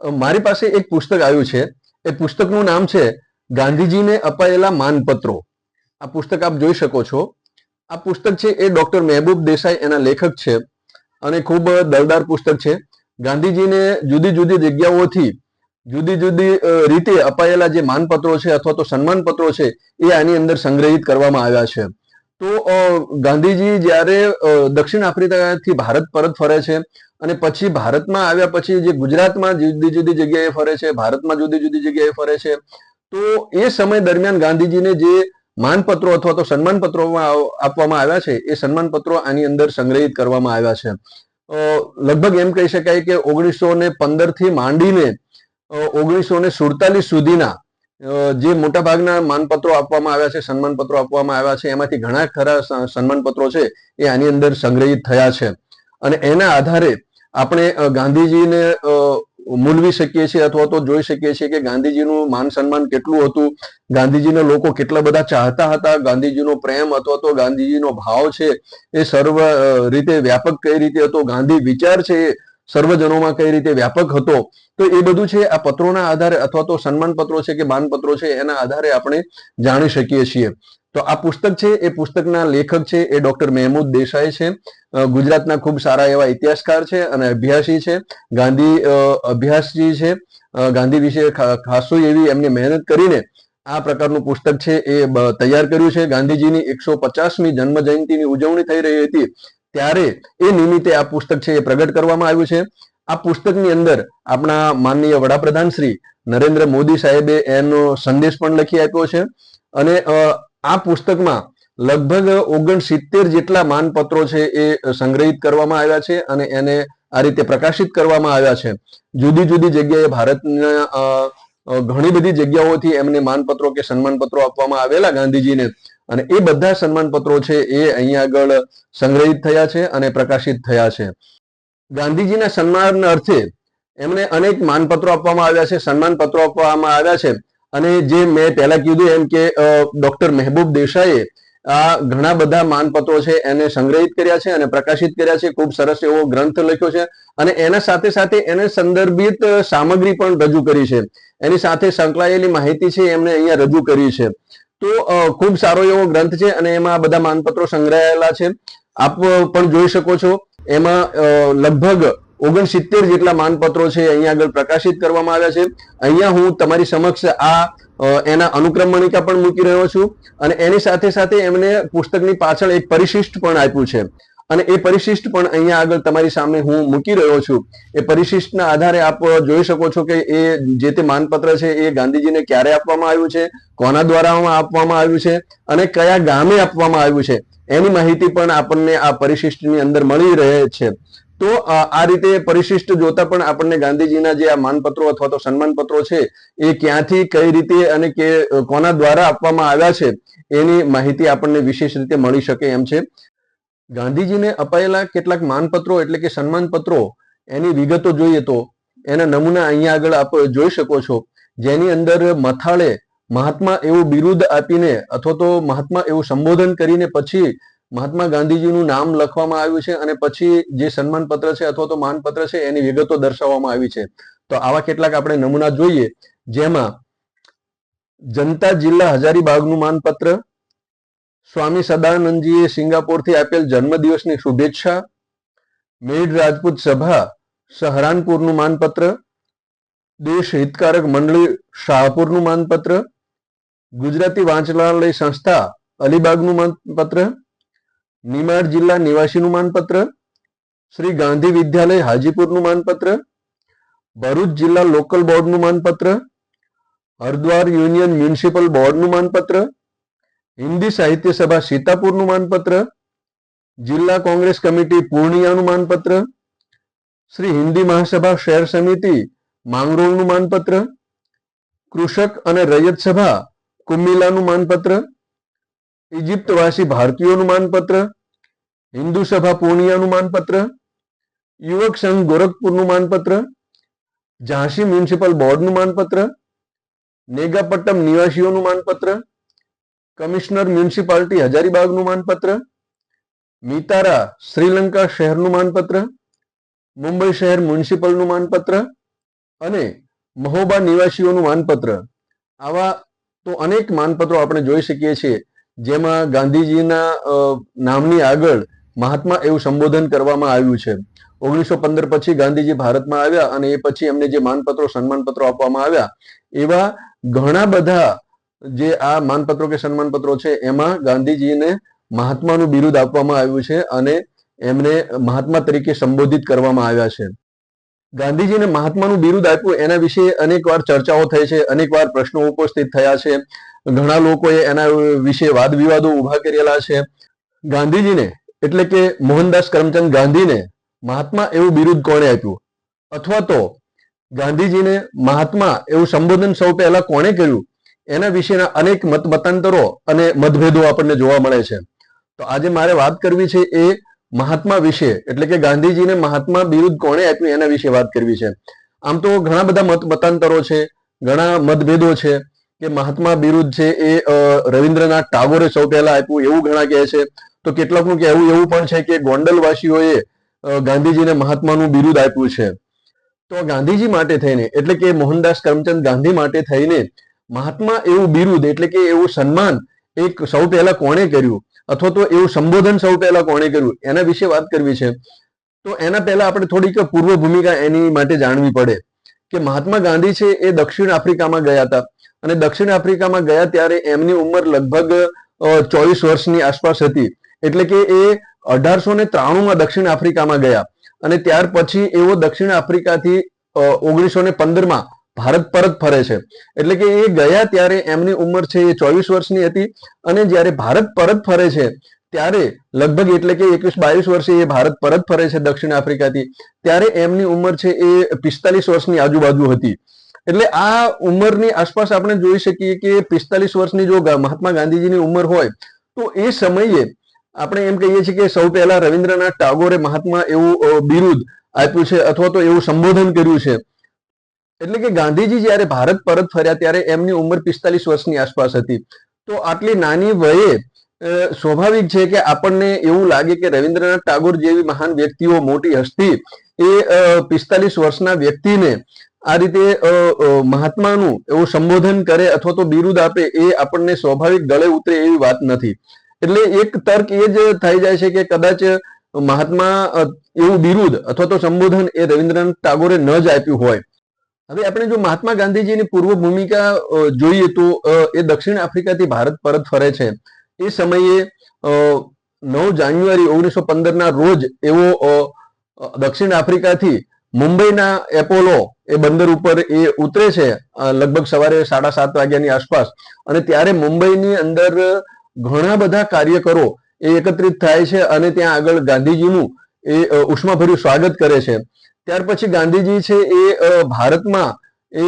મારી પાસે એક પુસ્તક આવ્યું છે. એ પુસ્તકનું નામ છે ગાંધીજીને અપાયેલા માનપત્રો. આ પુસ્તક આપ જોઈ શકો છો. આ પુસ્તક છે એ ડોક્ટર મહેબૂબ દેસાઈ એના લેખક છે અને ખૂબ દળદાર પુસ્તક છે. ગાંધીજીને જુદી જુદી જગ્યાઓથી જુદી જુદી રીતે અપાયેલા જે માનપત્રો છે અથવા તો સન્માનપત્રો છે એ આની અંદર સંગ્રહિત કરવામાં આવ્યા છે. તો ગાંધીજી જ્યારે દક્ષિણ આફ્રિકાથી ભારત પરત ફરે છે અને પછી ભારતમાં આવ્યા પછી જે ગુજરાતમાં જુદી જુદી જગ્યાએ ફરે છે, ભારતમાં જુદી જુદી જગ્યાએ ફરે છે, તો એ સમય દરમિયાન ગાંધીજીને જે માનપત્રો અથવા તો સન્માનપત્રો આપવામાં આવ્યા છે, એ સન્માનપત્રો આની અંદર સંગ્રહિત કરવામાં આવ્યા છે. લગભગ એમ કહી શકાય કે ઓગણીસો ને પંદરથી માંડીને ઓગણીસો ને સુડતાલીસ સુધીના જે મોટાભાગના માનપત્રો આપવામાં આવ્યા છે, સન્માનપત્રો આપવામાં આવ્યા છે, એમાંથી ઘણા ખરા સન્માનપત્રો છે, એ આની અંદર સંગ્રહિત થયા છે. અને એના આધારે આપણે ગાંધીજીને મૂલવી શકીએ છીએ અથવા તો જોઈ શકીએ છીએ કે ગાંધીજીનું માન સન્માન કેટલું હતું, ગાંધીજીને લોકો કેટલા બધા ચાહતા હતા, ગાંધીજીનો પ્રેમ અથવા તો ગાંધીજીનો ભાવ છે, એ સર્વ રીતે વ્યાપક કઈ રીતે હતો, ગાંધી વિચાર છે એ સર્વજનોમાં કઈ રીતે વ્યાપક હતો, તો એ બધું છે, આ પત્રોના આધારે અથવા તો સન્માન પત્રો છે કે માનપત્રો છે, એના આધારે આપણે જાણી શકીએ છીએ. તો આ પુસ્તક છે, એ પુસ્તકના લેખક છે, એ ડોક્ટર મહેમૂદ દેસાઈ છે. ગુજરાતના ખૂબ સારા એવા ઇતિહાસકાર છે અને અભ્યાસી છે. ગાંધી અભ્યાસજી છે. ગાંધી વિશે ખાસું એવી એમની મહેનત કરીને આ પ્રકારનું પુસ્તક છે એ તૈયાર કર્યું છે. ગાંધીજીની એકસો પચાસમી જન્મ જયંતિની ઉજવણી થઈ રહી હતી ત્યારે એ નિમિત્તે આ પુસ્તક છે એ પ્રગટ કરવામાં આવ્યું છે. આ પુસ્તકની અંદર આપણા માનનીય વડાપ્રધાન શ્રી નરેન્દ્ર મોદી સાહેબે એનો સંદેશ પણ લખી આપ્યો છે અને આ પુસ્તકમાં લગભગ ઓગણસિત્તેર જેટલા માનપત્રો છે એ સંગ્રહિત કરવામાં આવ્યા છે અને એને આ રીતે પ્રકાશિત કરવામાં આવ્યા છે. જુદી જુદી જગ્યાએ ભારતના ઘણી બધી જગ્યાઓથી એમને માનપત્રો કે સન્માનપત્રો આપવામાં આવેલા ગાંધીજીને. અને એ બધા સન્માનપત્રો છે એ અહીંયા આગળ સંગ્રહિત થયા છે અને પ્રકાશિત થયા છે. ગાંધીજીના સન્માન અર્થે એમને અનેક માનપત્રો આપવામાં આવ્યા છે, સન્માનપત્રો આપવામાં આવ્યા છે. અને જે મેં પહેલા કીધું એમ કે ડોક્ટર મહેબૂબ દેસાઈએ આ ઘણા બધા માનપત્રો છે એને સંગ્રહિત કર્યા છે અને પ્રકાશિત કર્યા છે. ખૂબ સરસ એવો ગ્રંથ લખ્યો છે અને એના સાથે સાથે એને સંદર્ભિત સામગ્રી પણ રજૂ કરી છે. એની સાથે સંકળાયેલી માહિતી છે એમને અહીંયા રજૂ કરી છે. તો ખૂબ સારો એવો ગ્રંથ છે અને એમાં આ બધા માનપત્રો સંગ્રહાયેલા છે. આપ પણ જોઈ શકો છો. એમાં લગભગ ઓગણસિત્તેર જેટલા માનપત્રો છે અહીંયા આગળ પ્રકાશિત કરવામાં આવ્યા છે. અહીંયા હું તમારી સમક્ષ આ એના અનુક્રમણિકા પણ મૂકી રહ્યો છું અને એની સાથે સાથે એમને પુસ્તકની પાછળ એક પરિશિષ્ટ પણ આપ્યું છે. અને એ પરિશિષ્ટ પણ અહીંયા આગળ તમારી સામે હું મૂકી રહ્યો છું. એ પરિશિષ્ટના આધારે આપ જોઈ શકો છો કે એ જે તે માનપત્ર છે એ ગાંધીજીને ક્યારે આપવામાં આવ્યું છે? કોના દ્વારા આપવામાં આવ્યું છે? અને કયા ગામે આપવામાં આવ્યું છે? એની માહિતી પણ આપણને આ પરિશિષ્ટની અંદર મળી રહે છે. તો આ રીતે પરિશિષ્ટ જોતા પણ આપણને ગાંધીજીના જે આ માનપત્રો અથવા તો સન્માનપત્રો છે, એ ક્યાંથી, કઈ રીતે અને કે કોના દ્વારા આપવામાં આવ્યા છે, એની માહિતી આપણને વિશેષ રીતે મળી શકે એમ છે. ગાંધીજીને અપાયેલા કેટલાક માનપત્રો એટલે કે સન્માનપત્રો, એની વિગતો જોઈએ તો, એના નમૂના અહીંયા આગળ આપ જોઈ શકો છો. જેની અંદર મથાળે મહાત્મા એવું બિરુદ આપીને અથવા તો મહાત્મા એવું સંબોધન કરીને પછી મહાત્મા ગાંધીજીનું નામ લખવામાં આવ્યું છે અને પછી જે સન્માનપત્ર છે અથવા તો માનપત્ર છે એની વિગતો દર્શાવવામાં આવી છે. તો આવા કેટલાક આપણે નમૂના જોઈએ, જેમાં જનતા જિલ્લા હજારીબાગનું માનપત્ર, સ્વામી સદાનંદજીએ સિંગાપોરથી આપેલ જન્મદિવસની શુભેચ્છા મેડ રાજપૂત સભા, સહરાનપુરનું માનપત્ર, દેશ હિતકારક મંડળી શાહપુરનું માનપત્ર, ગુજરાતી વાંચનાલય સંસ્થા અલીબાગનું માનપત્ર નિમાડ જિલ્લા નિવાસીનું માનપત્ર, શ્રી ગાંધી વિદ્યાલય હાજીપુરનું માનપત્ર, ભરૂચ જિલ્લા લોકલ બોર્ડનું માનપત્ર, હરદ્વાર યુનિયન મ્યુનિસિપલ બોર્ડનું માનપત્ર, હિન્દી સાહિત્ય સભા સીતાપુરનું માનપત્ર, જિલ્લા કોંગ્રેસ કમિટી પૂર્ણિયાનું માનપત્ર, શ્રી હિન્દી મહાસભા શહેર સમિતિ માંગરોળનું માનપત્ર, કૃષક અને રૈયત સભા કુમિલાનું માનપત્ર ઇજિપ્તવાસી ભારતીયોનું માનપત્ર, હિન્દુ સભા પૂર્ણિયાનું માનપત્ર, યુવક સંઘ ગોરખપુરનું માનપત્ર, ઝાંસી મ્યુનિસિપલ બોર્ડનું માનપત્ર, નેગાપટ્ટમ નિવાસીઓનું માનપત્ર, કમિશનર મ્યુનિસિપાલિટી હજારીબાગનું માનપત્ર, મિતારા શ્રીલંકા શહેરનું માનપત્ર, મુંબઈ શહેર મ્યુનિસિપલનું માનપત્ર અને મહોબા નિવાસીઓનું માનપત્ર. આવા તો અનેક માનપત્રો આપણે જોઈ શકીએ છીએ. જેમાં ગાંધીજીના નામની આગળ મહાત્મા એવું સંબોધન કરવામાં આવ્યું છે. ઓગણીસો પંદર પછી ગાંધીજી ભારતમાં આવ્યા અને એ પછી એમને જે માનપત્રો, સન્માનપત્રો આપવામાં આવ્યા, એવા ઘણા બધા જે આ માનપત્રો કે સન્માનપત્રો છે, એમાં ગાંધીજીને મહાત્માનું બિરુદ આપવામાં આવ્યું છે અને એમને મહાત્મા તરીકે સંબોધિત કરવામાં આવ્યા છે. ગાંધીજીને મહાત્માનું બિરુદ આપ્યું એના વિશે અનેકવાર ચર્ચાઓ થઈ છે, અનેકવાર પ્રશ્નો ઉપસ્થિત થયા છે. ઘણા લોકોએ એના વિશે વાદ વિવાદો ઊભા કરેલા છે. ગાંધીજીને, એટલે કે મોહનદાસ કરમચંદ ગાંધીને મહાત્મા એવું બિરુદ કોણે આપ્યું? અથવા તો ગાંધીજીને મહાત્મા એવું સંબોધન સૌ પહેલા કોણે કર્યું? એના વિશેના અનેક મત મતાંતરો અને મતભેદો આપણને જોવા મળે છે. તો આજે મારે વાત કરવી છે એ મહાત્મા વિશે, એટલે કે ગાંધીજીને મહાત્મા બિરુદ કોણે આપ્યું એના વિશે વાત કરવી છે. આમ તો ઘણા બધા મત, મતાંતરો છે, ઘણા મતભેદો છે કે મહાત્મા બિરુદ છે એ રવિન્દ્રનાથ ટાગોરે સૌ પહેલા આપ્યું, એવું ઘણા કહે છે. તો કેટલાકનું કહેવું એવું પણ છે કે ગોંડલવાસીઓએ ગાંધીજીને મહાત્માનું બિરુદ આપ્યું છે. તો ગાંધીજી માટે થઈને, એટલે કે મોહનદાસ કરમચંદ ગાંધી માટે થઈને, મહાત્મા એવું બિરુદ, એટલે કે એવું સન્માન એક સૌ પહેલા કોણે કર્યું? અથવા તો એવું સંબોધન સૌ પહેલા કોણે કર્યું, એના વિશે વાત કરવી છે. તો એના પહેલા આપણે થોડીક પૂર્વ ભૂમિકા એની માટે જાણવી પડે કે મહાત્મા ગાંધી છે એ દક્ષિણ આફ્રિકામાં ગયા હતા અને દક્ષિણ આફ્રિકામાં ગયા ત્યારે એમની ઉંમર લગભગ ચોવીસ વર્ષની આસપાસ હતી. એટલે કે એ અઢારસો ને ત્રાણુંમાં દક્ષિણ આફ્રિકામાં ગયા અને ત્યાર પછી એવો દક્ષિણ આફ્રિકાથી ઓગણીસો ને પંદરમાં ભારત પરત ફરે છે. એટલે કે એ ગયા ત્યારે એમની ઉંમર છે એ ચોવીસ વર્ષની હતી અને જ્યારે ભારત પરત ફરે છે, ત્યારે લગભગ એટલે કે એકવીસ બાવીસ વર્ષે એ ભારત પરત ફરે છે દક્ષિણ આફ્રિકાથી, ત્યારે એમની ઉંમર છે એ પિસ્તાલીસ વર્ષની આજુબાજુ હતી. એટલે આ ઉંમરની આસપાસ આપણે જોઈ શકીએ કે પિસ્તાલીસ વર્ષની જો મહાત્મા ગાંધીજીની ઉંમર હોય, તો એ સમયે આપણે એમ કહીએ છીએ કે સૌ પહેલા રવિન્દ્રનાથ ટાગોરે મહાત્મા એવું બિરુદ આપ્યું છે અથવા તો એવું સંબોધન કર્યું છે. એટલે કે ગાંધીજી જ્યારે ભારત પરત ફર્યા ત્યારે એમની ઉંમર પિસ્તાલીસ વર્ષની આસપાસ હતી. તો આટલી નાની વયે સ્વાભાવિક છે કે આપણને એવું લાગે કે રવિન્દ્રનાથ ટાગોર જેવી મહાન વ્યક્તિઓ મોટી હસ્તી એ પિસ્તાલીસ વર્ષના વ્યક્તિને આ રીતે મહાત્માનું એવું સંબોધન કરે અથવા તો બિરુદ આપે એ આપણને સ્વાભાવિક ગળે ઉતરે એવી વાત નથી. એટલે એક તર્ક એ જ થઈ જાય છે કે કદાચ મહાત્મા એવું બિરુદ અથવા તો સંબોધન એ રવિન્દ્રનાથ ટાગોરે ન જ આપ્યું હોય. હવે આપણે જો મહાત્મા ગાંધીજીની પૂર્વ ભૂમિકા જોઈએ તો એ દક્ષિણ આફ્રિકાથી ભારત પરત ફરે છે. એ સમયે નવ જાન્યુઆરી ઓગણીસો પંદરના રોજ એવો દક્ષિણ આફ્રિકાથી મુંબઈના એપોલો એ બંદર ઉપર એ ઉતરે છે લગભગ સવારે સાડા સાત વાગ્યાની આસપાસ. અને ત્યારે મુંબઈની અંદર ઘણા બધા કાર્યકરો એ એકત્રિત થાય છે અને ત્યાં આગળ ગાંધીજીનું એ ઉષ્માભર્યું સ્વાગત કરે છે. ત્યાર પછી ગાંધીજી છે એ ભારતમાં એ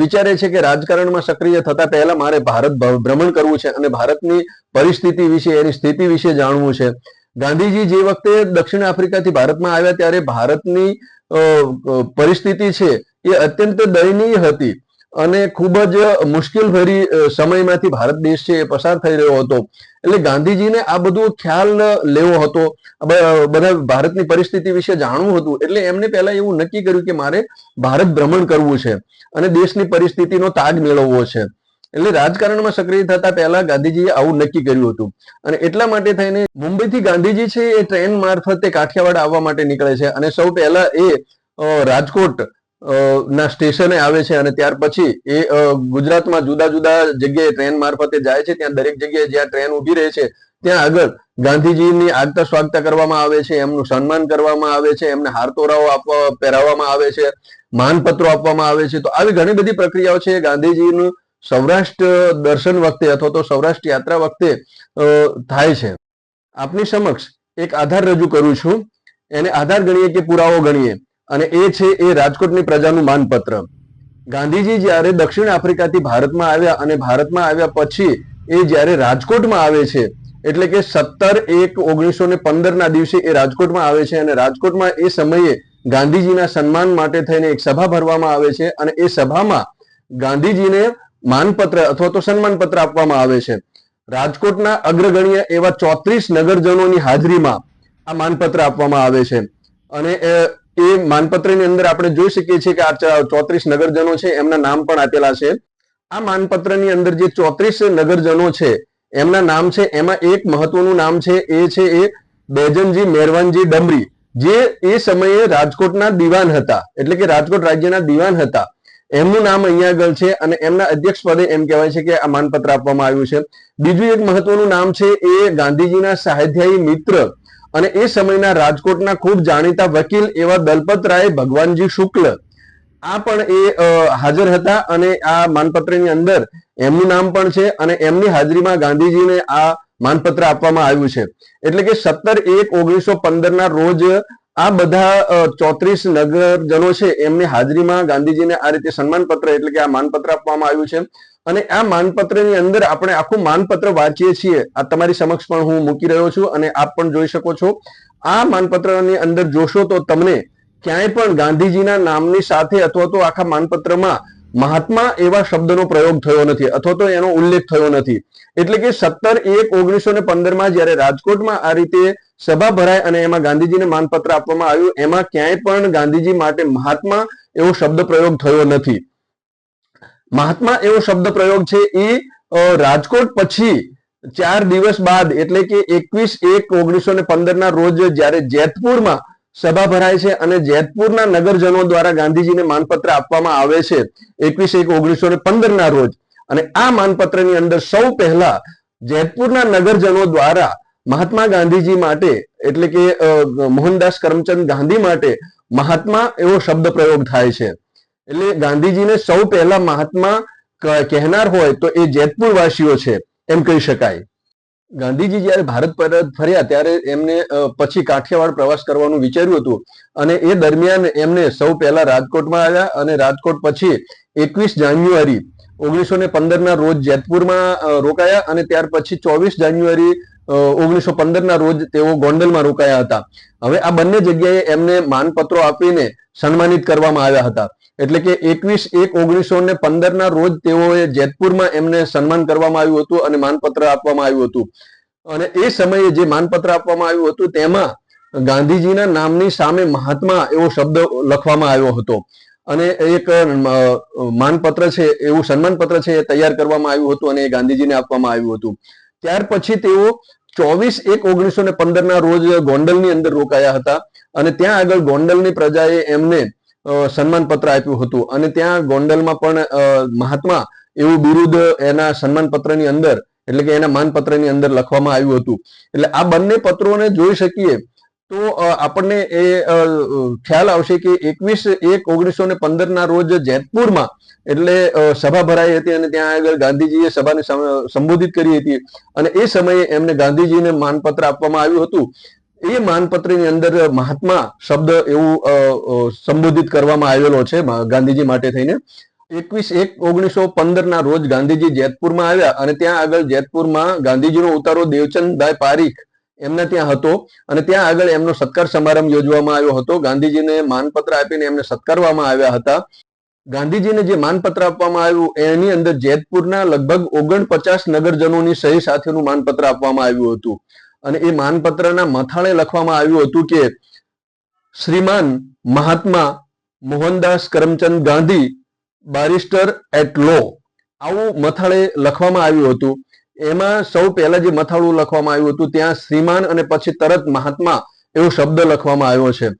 વિચારે છે કે રાજકારણમાં સક્રિય થતા પહેલા મારે ભારત ભ્રમણ કરવું છે અને ભારતની પરિસ્થિતિ વિશે, એની સ્થિતિ વિશે જાણવું છે. ગાંધીજી જે વખતે દક્ષિણ આફ્રિકાથી ભારતમાં આવ્યા ત્યારે ભારતની પરિસ્થિતિ છે એ અત્યંત દયનીય હતી. અને ખૂબ જ મુશ્કેલ ભરી સમયમાંથી ભારત દેશ છે એ પસાર થઈ રહ્યો હતો. એટલે ગાંધીજીને આ બધું ખ્યાલ લેવો હતો. બધા ભારતની પરિસ્થિતિ વિશે જાણવું હતું. એટલે એમને પહેલા એવું નક્કી કર્યું કે મારે ભારત ભ્રમણ કરવું છે અને દેશની પરિસ્થિતિનો તાગ મેળવવો છે. એટલે રાજકારણમાં સક્રિય થતા પહેલા ગાંધીજીએ આવું નક્કી કર્યું હતું. અને એટલા માટે થઈને મુંબઈથી ગાંધીજી છે એ ટ્રેન મારફતે કાઠિયાવાડ આવવા માટે નીકળે છે. અને સૌ પહેલા એ રાજકોટ ના સ્ટેશને આવે છે અને ત્યાર પછી એ ગુજરાતમાં જુદા જુદા જગ્યાએ ટ્રેન મારફતે જાય છે. ત્યાં દરેક જગ્યાએ જ્યાં ટ્રેન ઊભી રહે છે, ત્યાં આગળ ગાંધીજીની આગતા સ્વાગતા કરવામાં આવે છે, એમનું સન્માન કરવામાં આવે છે, એમને હારતોરાઓ આપવા, પહેરાવવામાં આવે છે, માનપત્રો આપવામાં આવે છે. તો આવી ઘણી બધી પ્રક્રિયાઓ છે. ગાંધીજીનું સૌરાષ્ટ્ર દર્શન વખતે અથવા તો સૌરાષ્ટ્ર યાત્રા વખતે થાય છે. આપની સમક્ષ એક આધાર રજૂ કરું છું. એને આધાર ગણીએ કે પુરાવો ગણીએ? અને એ છે એ રાજકોટની પ્રજાનું માનપત્ર. ગાંધીજી જ્યારે દક્ષિણ આફ્રિકાથી ભારતમાં આવ્યા અને ભારતમાં આવ્યા પછી એ જ્યારે રાજકોટમાં આવે છે, એટલે કે સત્તર એક ઓગણીસો ને પંદરના દિવસે એ રાજકોટમાં આવે છે અને રાજકોટમાં એ સમયે ગાંધીજીના સન્માન માટે થઈને એક સભા ભરવામાં આવે છે અને એ સભામાં ગાંધીજીને માનપત્ર અથવા તો સન્માનપત્ર આપવામાં આવે છે. રાજકોટના અગ્રગણ્ય એવા ચોત્રીસ નગરજનોની હાજરીમાં આ માનપત્ર આપવામાં આવે છે. અને એ માનપત્રની અંદર આપણે જોઈ શકીએ છીએ કે આ ચોત્રીસ નગરજનો છે, એમના નામ પણ આપેલા છે. આ માનપત્રની અંદર જે ચોત્રીસ નગરજનો છે, એમના નામ છે, એમાં એક મહત્વનું નામ છે, એ છે એ બેજનજી મેરવાનજી ડમરી, જે એ સમયે રાજકોટના દિવાન હતા, એટલે કે રાજકોટ રાજ્યના દિવાન હતા. એમનું નામ અહીંયા આગળ છે અને એમના અધ્યક્ષ પદે એમ કહેવાય છે કે આ માનપત્ર આપવામાં આવ્યું છે. બીજું એક મહત્વનું નામ છે એ ગાંધીજીના સાહિત્યાયી મિત્ર અને એ સમયના રાજકોટના ખૂબ જાણીતા વકીલ એવા દલપતરાય ભગવાનજી શુક્લ. આ પણ એ હાજર હતા અને આ માનપત્રની અંદર એમનું નામ પણ છે અને એમની હાજરીમાં ગાંધીજીને આ માનપત્ર આપવામાં આવ્યું છે. એટલે કે સત્તર એક ઓગણીસો પંદર ના રોજ આ બધા ચોત્રીસ નગરજનો છે, એમની હાજરીમાં ગાંધીજીને આ રીતે સન્માનપત્ર એટલે કે આ માનપત્ર આપવામાં આવ્યું છે. અને આ માનપત્રની અંદર આપણે આખું માનપત્ર વાંચીએ છીએ. આ તમારી સમક્ષ પણ હું મૂકી રહ્યો છું અને આપ પણ જોઈ શકો છો. આ માનપત્રની અંદર જોશો તો તમને ક્યાંય પણ ગાંધીજીના નામની સાથે અથવા તો આખા માનપત્રમાં મહાત્મા એવા શબ્દનો પ્રયોગ થયો નથી અથવા તો એનો ઉલ્લેખ થયો નથી. એટલે કે સત્તર એક ઓગણીસો ને પંદરમાં જ્યારે રાજકોટમાં આ રીતે સભા ભરાય અને એમાં ગાંધીજીને માનપત્ર આપવામાં આવ્યું. એમાં ક્યાંય પણ ગાંધીજી માટે મહાત્મા એવો શબ્દ પ્રયોગ થયો નથી. મહાત્મા એવો શબ્દ પ્રયોગ છે એ રાજકોટ પછી ચાર દિવસ બાદ, એટલે કે એકવીસ એક ઓગણીસો ને પંદર ના રોજ જ્યારે જેતપુરમાં સભા ભરાય છે અને જેતપુરના નગરજનો દ્વારા ગાંધીજીને માનપત્ર આપવામાં આવે છે એકવીસ એક ઓગણીસો ને પંદર ના રોજ. અને આ માનપત્રની અંદર સૌ પહેલા જેતપુરના નગરજનો દ્વારા મહાત્મા ગાંધીજી માટે, એટલે કે મોહનદાસ કરમચંદ ગાંધી માટે મહાત્મા એવો શબ્દ પ્રયોગ થાય છે. એટલે ગાંધીજીને સૌ પહેલા મહાત્મા કહેનાર હોય તો એ જેતપુર વાસીઓ છે, એમ કહી શકાય. ગાંધીજી જ્યારે ભારત પરત ફર્યા ત્યારે એમને પછી કાઠિયાવાડ પ્રવાસ કરવાનું વિચાર્યું હતું અને એ દરમિયાન એમને સૌ પહેલા રાજકોટમાં આવ્યા અને રાજકોટ પછી એકવીસ જાન્યુઆરી ઓગણીસો ને પંદરના રોજ જેતપુરમાં રોકાયા અને ત્યાર પછી ચોવીસ જાન્યુઆરી ઓગણીસો પંદર ના રોજ તેઓ ગોંડલમાં રોકાયા હતા. હવે આ બંને જગ્યાએ એમને માનપત્રો આપીને સન્માનિત કરવામાં આવ્યા હતા. એટલે કે એકવીસ એક ઓગણીસો ને પંદર ના રોજ તેઓએ જેતપુરમાં એમને સન્માન કરવામાં આવ્યું હતું અને માનપત્ર આપવામાં આવ્યું હતું. અને એ સમયે જે માનપત્ર આપવામાં આવ્યું હતું તેમાં ગાંધીજીના નામની સામે મહાત્મા એવો શબ્દ લખવામાં આવ્યો હતો. અને એક માનપત્ર છે, એવું સન્માનપત્ર છે એ તૈયાર કરવામાં આવ્યું હતું અને એ ગાંધીજીને આપવામાં આવ્યું હતું. ત્યાર પછી તેઓ ચોવીસ એક ઓગણીસો ને પંદર ના રોજ ગોંડલની અંદર રોકાયા હતા અને ત્યાં આગળ ગોંડલની પ્રજાએ એમને સન્માનપત્ર આપ્યું હતું. અને ત્યાં ગોંડલમાં પણ મહાત્મા એવું બિરુદ એના સન્માનપત્રની અંદર, એટલે કે એના માનપત્રની અંદર લખવામાં આવ્યું હતું. એટલે આ બંને પત્રોને જોઈ શકીએ તો આપણને એ ખ્યાલ આવશે કે એકવીસ એક ઓગણીસો ને પંદર ના રોજ જેતપુરમાં એટલે સભા ભરાઈ હતી અને ત્યાં આગળ ગાંધીજીએ સભાને સંબોધિત કરી હતી. અને એ સમયે એમને ગાંધીજીને માનપત્ર આપવામાં આવ્યું હતું. એ માનપત્રની અંદર મહાત્મા શબ્દ એવું સંબોધિત કરવામાં આવેલો છે ગાંધીજી માટે થઈને. એકવીસ એક ઓગણીસો પંદર ના રોજ ગાંધીજી જેતપુરમાં આવ્યા અને ત્યાં આગળ જેતપુરમાં ગાંધીજીનો ઉતારો દેવચંદભાઈ પારીખ એમના ત્યાં હતો અને ત્યાં આગળ એમનો સત્કાર સમારંભ યોજવામાં આવ્યો હતો. ગાંધીજીને માનપત્ર આપીને એમને સત્કારવામાં આવ્યા હતા. ગાંધીજીને જે માનપત્ર આપવામાં આવ્યું એની અંદર જેતપુરના લગભગ ઓગણપચાસ નગરજનોની સહી સાથેનું માનપત્ર આપવામાં આવ્યું હતું. અને એ માનપત્રના મથાળે લખવામાં આવ્યું હતું કે, શ્રીમાન Mahatma Mohandas Karamchand Gandhi, barrister at law. આવું મથાળે લખવામાં આવ્યું હતું. એમાં સૌ પહેલા જે મથાળું લખવામાં આવ્યું હતું, ત્યાં શ્રીમાન અને પછી તરત મહાત્મા એવો શબ્દ લખવામાં આવ્યો છે.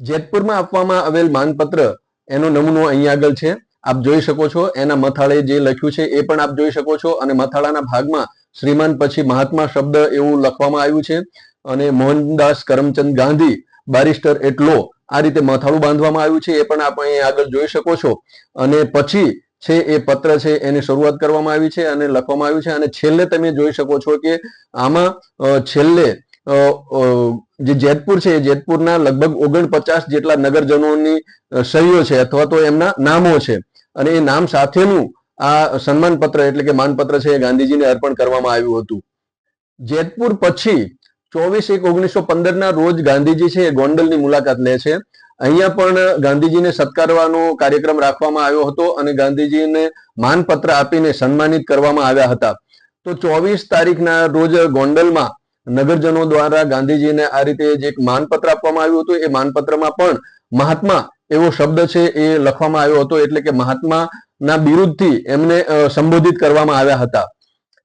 જેતપુરમાં આપવામાં આવેલ માનપત્ર, એનો નમૂનો અહીંયા આગળ છે. આપ જોઈ શકો છો, એના મથાળે જે લખ્યું છે એ પણ આપ જોઈ શકો છો અને મથાળાના ભાગમાં શ્રીમાન પછી મહાત્મા શબ્દ એવું લખવામાં આવ્યું છે. અને મોહનદાસ કરમચંદ ગાંધી, બારિસ્ટર એટલો આ રીતે મથાળું બાંધવામાં આવ્યું છે એ પણ આપ અહીં આગળ જોઈ શકો છો. અને પછી છે, એ પત્ર છે, એની શરૂઆત કરવામાં આવી છે અને લખવામાં આવ્યું છે. અને છેલ્લે તમે જોઈ શકો છો કે આમાં છેલ્લે જે જેતપુર છે, એ જેતપુરના લગભગ ઓગણપચાસ જેટલા નગરજનોની સહીઓ છે અથવા તો એમના નામો છે. અને એ નામ સાથેનું આ સન્માનપત્ર એટલે કે માનપત્ર છે એ ગાંધીજીને અર્પણ કરવામાં આવ્યું હતું. જેતપુર પછી ચોવીસ એક ઓગણીસો પંદર ના રોજ ગાંધીજી છે એ ગોંડલની મુલાકાત લે છે. અહીંયા પણ ગાંધીજીને સત્કારવાનો કાર્યક્રમ રાખવામાં આવ્યો હતો અને ગાંધીજીને માનપત્ર આપીને સન્માનિત કરવામાં આવ્યા હતા. તો ચોવીસ તારીખના રોજ ગોંડલમાં નગરજનો દ્વારા ગાંધીજીને આ રીતે જે એક માનપત્ર આપવામાં આવ્યું હતું, એ માનપત્રમાં પણ મહાત્મા એવો શબ્દ છે એ લખવામાં આવ્યો હતો, એટલે કે મહાત્મા ના બિરુદથી એમને સંબોધિત કરવામાં આવ્યા હતા.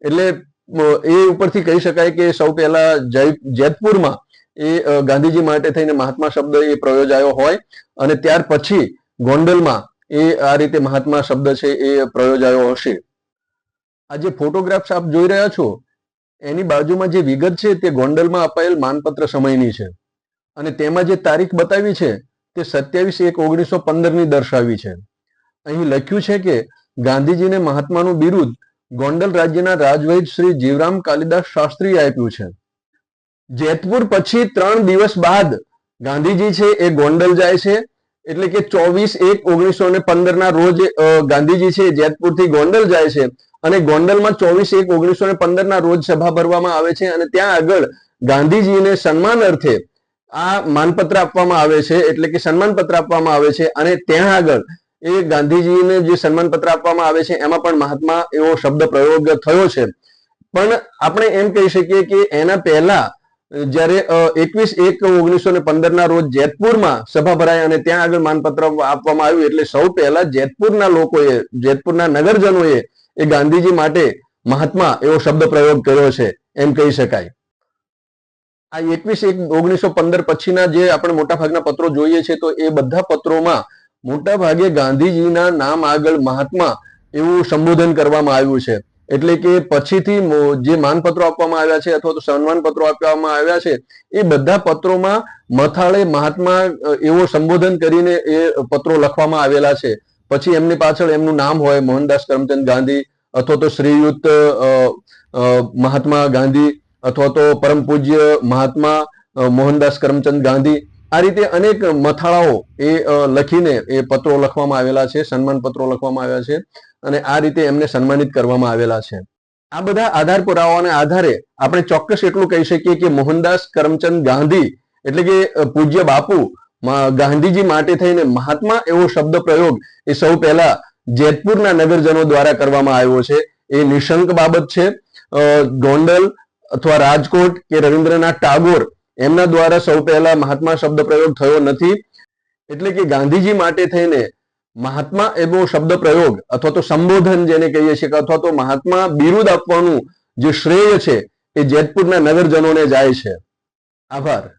એટલે એ ઉપરથી કહી શકાય કે સૌ પહેલા જય, જેતપુરમાં એ ગાંધીજી માટે થઈને મહાત્મા શબ્દ એ પ્રયોજાયો હોય અને ત્યાર પછી ગોંડલમાં એ આ રીતે મહાત્મા શબ્દ છે એ પ્રયોજાયો હશે. આ જે ફોટોગ્રાફ્સ આપ જોઈ રહ્યા છો, એની બાજુમાં જે વિગત છે તે ગોંડલમાં અપાયેલ માનપત્ર સમયની છે. અને તેમાં જે તારીખ બતાવી છે તે સત્યાવીસ એક ઓગણીસો પંદરની દર્શાવી છે. અહીં લખ્યું છે કે ગાંધીજીને મહાત્માનું બિરુદ ગોંડલ રાજ્યના રાજવૈદ શ્રી જીવરામ કાલિદાસ શાસ્ત્રીએ આપ્યું છે. જેતપુર પછી ત્રણ દિવસ બાદ ગાંધીજી છે એ ગોંડલ જાય છે. એટલે કે ચોવીસ એક ઓગણીસો ને પંદર ના રોજ ગાંધીજી છે જેતપુરથી ગોંડલ જાય છે. અને ગોંડલમાં ચોવીસ એક ઓગણીસો ને પંદર ના રોજ સભા ભરવામાં આવે છે અને ત્યાં આગળ ગાંધીજીને સન્માન અર્થે આ માનપત્ર આપવામાં આવે છે. એટલે કે સન્માન પત્ર આપવામાં આવે છે અને ત્યાં આગળ એ ગાંધીજીને જે સન્માન પત્ર આપવામાં આવે છે એમાં પણ મહાત્મા એવો શબ્દ પ્રયોગ થયો છે. પણ આપણે એમ કહી શકીએ કે એના પહેલા જ્યારે એકવીસ એક ઓગણીસો ને પંદર ના રોજ જેતપુરમાં સભા ભરાય અને ત્યાં આગળ માનપત્ર આપવામાં આવ્યું એટલે સૌ પહેલા જેતપુરના લોકોએ, જેતપુરના નગરજનોએ એ ગાંધીજી માટે મહાત્મા એવો શબ્દ પ્રયોગ કર્યો છે, એમ કહી શકાય. આ એકવીસ એક ઓગણીસો પંદર પછીના જે આપણે મોટા ભાગના પત્રો જોઈએ છે, તો એ બધા પત્રોમાં મોટાભાગે ગાંધીજીના નામ આગળ મહાત્મા એવું સંબોધન કરવામાં આવ્યું છે. એટલે કે પછીથી જે માનપત્રો આપવામાં આવ્યા છે અથવા તો સન્માન પત્રો આપવામાં આવ્યા છે, એ બધા પત્રોમાં મથાળે મહાત્મા એવો સંબોધન કરીને એ પત્રો લખવામાં આવેલા છે. પછી એમની પાછળ એમનું નામ હોય મોહનદાસ કરમચંદ ગાંધી અથવા તો શ્રીયુત મહાત્મા ગાંધી અથવા તો પરમ પૂજ્ય મહાત્મા મોહનદાસ કરમચંદ ગાંધી આ રીતે અનેક મથાળાઓ એ લખીને એ પત્રો લખવામાં આવેલા છે, સન્માન પત્રો લખવામાં આવ્યા છે અને આ રીતે એમને સન્માનિત કરવામાં આવેલા છે. આ બધા આધાર પુરાવાના આધારે આપણે ચોક્કસ એટલું કહી શકીએ કે મોહનદાસ કરમચંદ ગાંધી એટલે કે પૂજ્ય બાપુ ગાંધીજી માટે થઈને મહાત્મા એવો શબ્દ પ્રયોગ એ સૌ પહેલા જેતપુરના નગરજનો દ્વારા કરવામાં આવ્યો છે. એ નિશંક બાબત છે. ગોંડલ અથવા રાજકોટ કે રવિન્દ્રનાથ ટાગોર એમના દ્વારા સૌ પહેલા મહાત્મા શબ્દ પ્રયોગ થયો નથી. એટલે કે ગાંધીજી માટે થઈને મહાત્મા એવો શબ્દ પ્રયોગ અથવા તો સંબોધન જેને કહીએ છીએ અથવા તો મહાત્મા બિરુદ આપવાનું જે શ્રેય છે એ જેતપુરના નગરજનોને જાય છે. આભાર.